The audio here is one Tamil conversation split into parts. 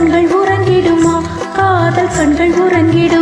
கண்கள் உறங்கிடுமா? காதல் கண்கள் உறங்கிடும்?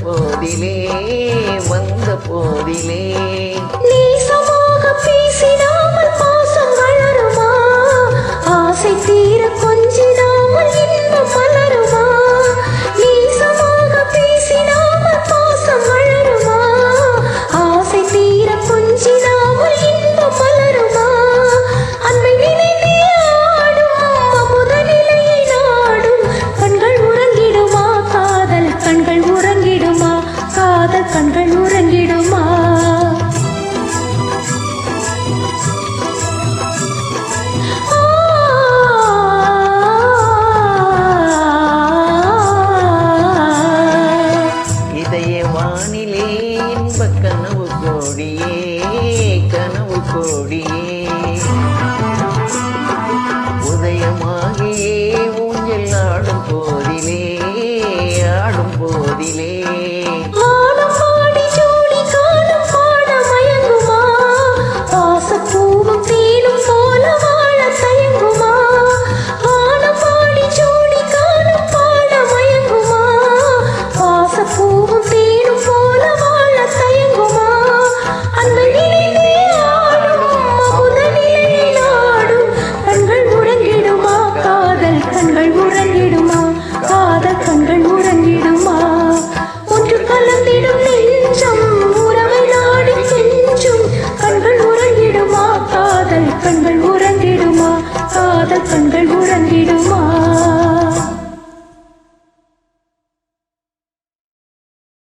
போதிலே வந்த போதிலே. கண்கள் உறங்கிடுமா? இதய வானிலே இன்ப கோடியே கனவு கோடியே.